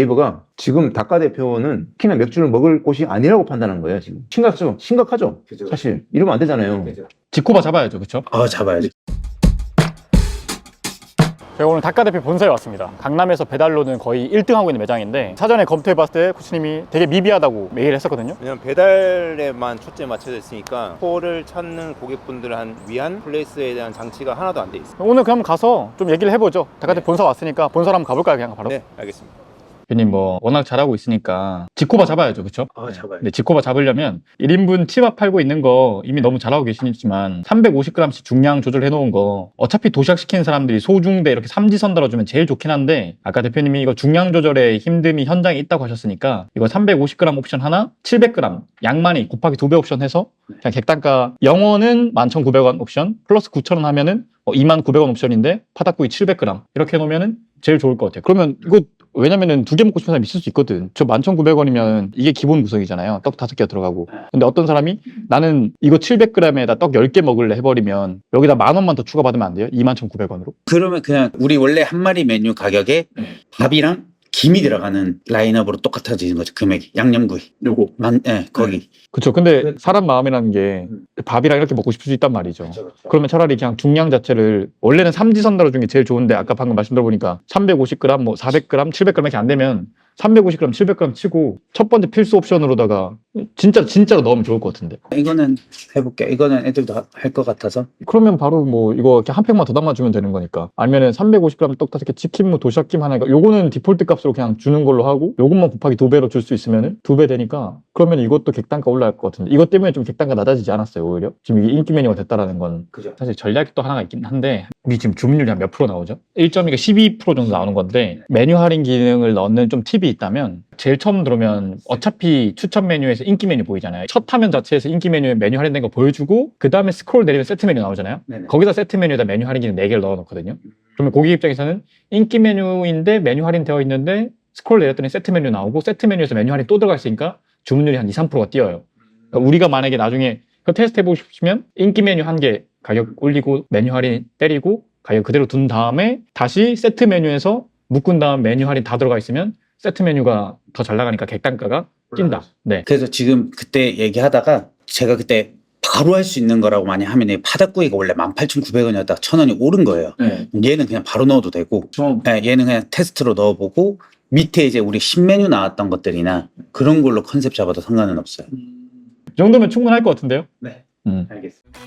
네이버가 지금 닭가 대표는 키나 맥주를 먹을 곳이 아니라고 판단한 거예요, 지금. 심각하죠? 심각하죠? 그죠. 사실. 이러면 안 되잖아요. 지코바 잡아야죠, 그렇죠? 아 잡아야지. 제가 오늘 닭가 대표 본사에 왔습니다. 강남에서 배달로는 거의 1등하고 있는 매장인데 사전에 검토해봤을 때 코치님이 되게 미비하다고 메일을 했었거든요. 왜냐면 배달에만 초점이 맞춰져 있으니까 코를 찾는 고객분들을 한 위한 플레이스에 대한 장치가 하나도 안 돼 있어요. 오늘 그럼 가서 좀 얘기를 해보죠. 닭가 대표 본사 왔으니까 본사로 한번 가볼까요, 그냥 바로? 네, 알겠습니다. 대표님 뭐 워낙 잘하고 있으니까 지코바 잡아야죠, 그렇죠? 아 잡아야지. 근데 지코바 잡으려면 1인분 치밥 팔고 있는 거 이미 너무 잘하고 계시지만 350g씩 중량 조절해 놓은 거 어차피 도시락 시키는 사람들이 소중대 이렇게 삼지선 달아주면 제일 좋긴 한데 아까 대표님이 이거 중량 조절에 힘듦이 현장에 있다고 하셨으니까 이거 350g 옵션 하나 700g 양만이 곱하기 두 배 옵션 해서 그냥 객단가 영어는 11,900원 옵션 플러스 9,000원 하면은 어, 29,900원 옵션인데 파닭구이 700g 이렇게 해놓으면은 제일 좋을 것 같아요. 그러면 이거 왜냐면은 두 개 먹고 싶은 사람이 있을 수 있거든. 저 11,900원이면 이게 기본 구성이잖아요. 떡 다섯 개가 들어가고. 근데 어떤 사람이 나는 이거 700g에다 떡 10개 먹을래 해버리면 여기다 만 원만 더 추가 받으면 안 돼요? 21,900원으로? 그러면 그냥 우리 원래 한 마리 메뉴 가격에 밥이랑 김이 들어가는 라인업으로 똑같아지는 거죠 금액이 양념구이. 요거 만, 예, 거기. 그쵸. 근데 사람 마음이라는 게 밥이랑 이렇게 먹고 싶을 수 있단 말이죠. 그러면 차라리 그냥 중량 자체를 원래는 삼지선다로 중에 제일 좋은데 아까 방금 말씀 들어보니까 350g, 뭐 400g, 700g 이렇게 안 되면 350g, 700g 치고 첫 번째 필수 옵션으로다가 진짜 진짜로 넣으면 좋을 것 같은데. 이거는 해볼게. 이거는 애들도 할 것 같아서. 그러면 바로 뭐 이거 이렇게 한 팩만 더 담아주면 되는 거니까. 아니면은 350g 떡 다섯 개 치킨 무 도시락김 하나가 요거는 디폴트 값으로 그냥 주는 걸로 하고 요것만 곱하기 두 배로 줄 수 있으면은 두 배 되니까 그러면 이것도 객단가 올라갈 것 같은데 이것 때문에 좀 객단가 낮아지지 않았어요 오히려 지금 이게 인기 메뉴가 됐다라는 건 그죠. 사실 전략이 또 하나가 있긴 한데 우리 지금 주문율이 한 몇 프로 나오죠? 1.2가 12% 정도 나오는 건데 메뉴 할인 기능을 넣는 좀 팁이 있다면 제일 처음 들어오면 어차피 추천 메뉴에서 인기 메뉴 보이잖아요. 첫 화면 자체에서 인기 메뉴에 메뉴 할인된 거 보여주고 그 다음에 스크롤 내리면 세트 메뉴 나오잖아요. 네네. 거기다 세트 메뉴에다 메뉴 할인 기능 4개를 넣어놓거든요. 그러면 고객 입장에서는 인기 메뉴인데 메뉴 할인 되어 있는데 스크롤 내렸더니 세트 메뉴 나오고 세트 메뉴에서 메뉴 할인 또 들어갈 수 있으니까 주문율이 한 2, 3%가 뛰어요. 그러니까 우리가 만약에 나중에 그 테스트 해보고 싶으면 인기 메뉴 한 개 가격 올리고 메뉴 할인 때리고 가격 그대로 둔 다음에 다시 세트 메뉴에서 묶은 다음 메뉴 할인 다 들어가 있으면 세트 메뉴가 더 잘 나가니까 객단가가 뛴다. 네. 그래서 지금 그때 얘기하다가 제가 그때 바로 할 수 있는 거라고 많이 하면 이 바닥구이가 원래 18,900원이었다가 1,000원이 오른 거예요. 네. 얘는 그냥 바로 넣어도 되고 좀 네, 얘는 그냥 테스트로 넣어보고 밑에 이제 우리 신메뉴 나왔던 것들이나 그런 걸로 컨셉 잡아도 상관은 없어요. 이 정도면 충분할 것 같은데요? 네. 음. 알겠습니다.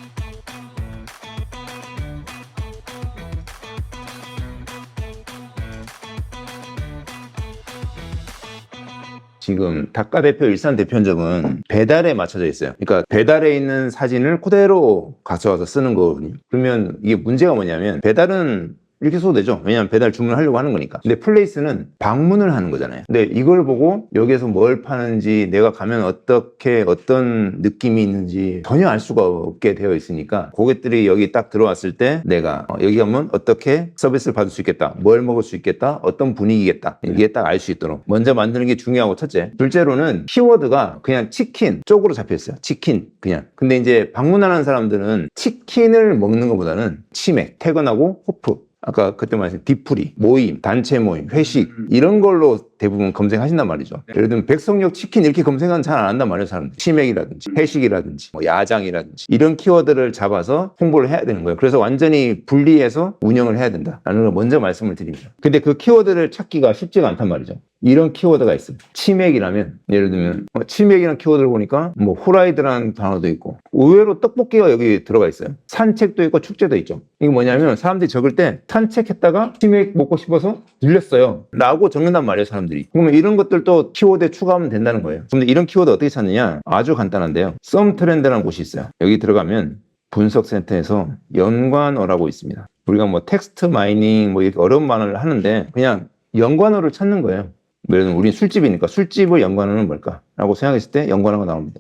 지금 닭가 대표 일산 대표점은 배달에 맞춰져 있어요. 그러니까 배달에 있는 사진을 그대로 가져와서 쓰는 거거든요. 그러면 이게 문제가 뭐냐면 배달은 이렇게 써도 되죠. 왜냐하면 배달 주문을 하려고 하는 거니까. 근데 플레이스는 방문을 하는 거잖아요. 근데 이걸 보고 여기에서 뭘 파는지 내가 가면 어떻게 어떤 느낌이 있는지 전혀 알 수가 없게 되어 있으니까 고객들이 여기 딱 들어왔을 때 내가 어, 여기 가면 어떻게 서비스를 받을 수 있겠다. 뭘 먹을 수 있겠다. 어떤 분위기겠다. 이게 딱 알 수 있도록 먼저 만드는 게 중요하고 첫째. 둘째로는 키워드가 그냥 치킨 쪽으로 잡혀 있어요. 치킨 그냥. 근데 이제 방문하는 사람들은 치킨을 먹는 것보다는 치맥, 퇴근하고 호프 아까 그때 말씀 디프리, 모임, 단체 모임, 회식 이런 걸로 대부분 검색하신단 말이죠. 예를 들면 백석역 치킨 이렇게 검색은 잘 안 한단 말이에요, 사람들. 치맥이라든지 회식이라든지 뭐 야장이라든지 이런 키워드를 잡아서 홍보를 해야 되는 거예요. 그래서 완전히 분리해서 운영을 해야 된다라는 걸 먼저 말씀을 드립니다. 근데 그 키워드를 찾기가 쉽지가 않단 말이죠. 이런 키워드가 있어요. 치맥이라면 예를 들면 뭐 치맥이라는 키워드를 보니까 뭐 후라이드라는 단어도 있고 의외로 떡볶이가 여기 들어가 있어요. 산책도 있고 축제도 있죠. 이게 뭐냐면 사람들이 적을 때 산책했다가 치맥 먹고 싶어서 들렸어요. 라고 적는단 말이에요, 사람들이. 그러면 이런 것들도 키워드에 추가하면 된다는 거예요. 근데 이런 키워드 어떻게 찾느냐? 아주 간단한데요. 썸 트렌드라는 곳이 있어요. 여기 들어가면 분석센터에서 연관어라고 있습니다. 우리가 뭐 텍스트 마이닝 뭐 이렇게 어려운 말을 하는데 그냥 연관어를 찾는 거예요. 예를 들면 우리 술집이니까 술집의 연관어는 뭘까 라고 생각했을 때 연관어가 나옵니다.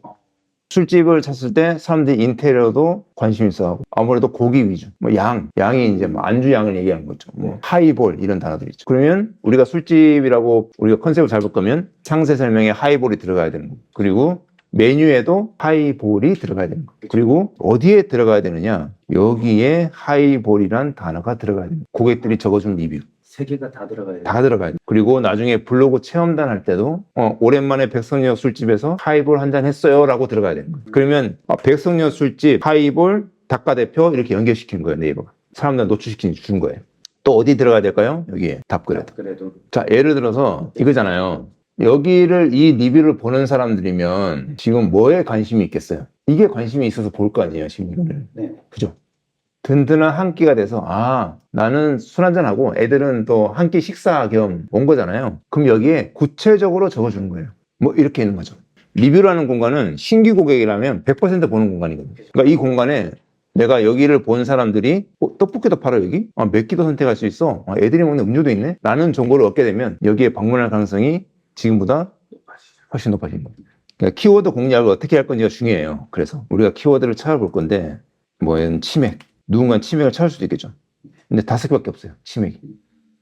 술집을 찾을 때 사람들이 인테리어도 관심 있어 하고 아무래도 고기 위주 뭐양 양이 이제 뭐 안주 양을 얘기하는 거죠. 뭐 하이볼 이런 단어들이 있죠. 그러면 우리가 술집이라고 우리가 컨셉을 잡을 거면 상세 설명에 하이볼이 들어가야 되는 거고 그리고 메뉴에도 하이볼이 들어가야 되는 거 그리고 어디에 들어가야 되느냐? 여기에 하이볼이란 단어가 들어가야 됩니다 고객들이 적어준 리뷰 세 개가 다 들어가야 돼. 다 들어가야 돼. 그리고 나중에 블로그 체험단 할 때도 어, 오랜만에 백성역 술집에서 하이볼 한 잔 했어요라고 들어가야 되는 거예요. 그러면 어, 백성역 술집 하이볼 닭가 대표 이렇게 연결시키는 거예요 네이버가. 사람들 노출시키는 준 거예요. 또 어디 들어가야 될까요? 여기에 답글에도. 그래도 자 예를 들어서 이거잖아요. 여기를 이 리뷰를 보는 사람들이면 지금 뭐에 관심이 있겠어요? 이게 관심이 있어서 볼 거 아니에요 지금 이거를. 네. 그죠? 든든한 한 끼가 돼서 아 나는 술 한잔하고 애들은 또 한 끼 식사 겸 온 거잖아요. 그럼 여기에 구체적으로 적어주는 거예요. 뭐 이렇게 있는 거죠. 리뷰라는 공간은 신규 고객이라면 100% 보는 공간이거든요. 그러니까 이 공간에 내가 여기를 본 사람들이 어, 떡볶이도 팔아 여기? 아, 몇 끼도 선택할 수 있어? 아, 애들이 먹는 음료도 있네? 라는 정보를 얻게 되면 여기에 방문할 가능성이 지금보다 훨씬 높아지는 거예요. 그러니까 키워드 공략을 어떻게 할 건지가 중요해요. 그래서 우리가 키워드를 찾아볼 건데 뭐 치맥 누군가 치맥을 찾을 수도 있겠죠. 근데 다섯 개밖에 없어요. 치맥이.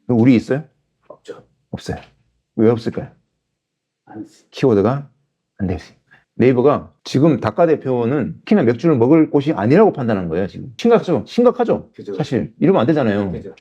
우리 있어요? 없죠. 없어요. 왜 없을까요? 안 키워드가 안 되지. 네이버가 지금 닭가 대표는 키나 맥주를 먹을 곳이 아니라고 판단한 거예요. 지금 심각하죠. 심각하죠. 그죠. 사실 이러면 안 되잖아요. 그죠.